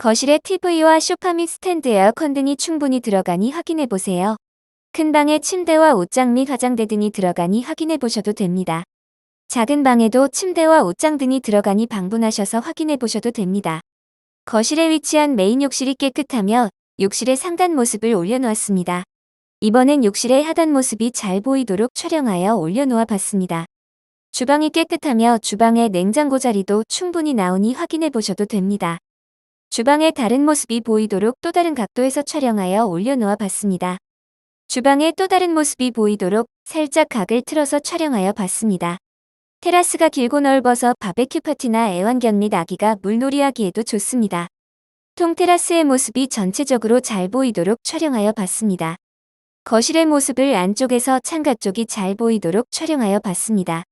거실에 TV와 소파 및 스탠드 에어컨 등이 충분히 들어가니 확인해 보세요. 큰 방에 침대와 옷장 및 화장대 등이 들어가니 확인해 보셔도 됩니다. 작은 방에도 침대와 옷장 등이 들어가니 방문하셔서 확인해 보셔도 됩니다. 거실에 위치한 메인 욕실이 깨끗하며 욕실의 상단 모습을 올려놓았습니다. 이번엔 욕실의 하단 모습이 잘 보이도록 촬영하여 올려놓아 봤습니다. 주방이 깨끗하며 주방의 냉장고 자리도 충분히 나오니 확인해 보셔도 됩니다. 주방의 다른 모습이 보이도록 또 다른 각도에서 촬영하여 올려놓아 봤습니다. 주방의 또 다른 모습이 보이도록 살짝 각을 틀어서 촬영하여 봤습니다. 테라스가 길고 넓어서 바베큐 파티나 애완견 및 아기가 물놀이하기에도 좋습니다. 통테라스의 모습이 전체적으로 잘 보이도록 촬영하여 봤습니다. 거실의 모습을 안쪽에서 창가 쪽이 잘 보이도록 촬영하여 봤습니다.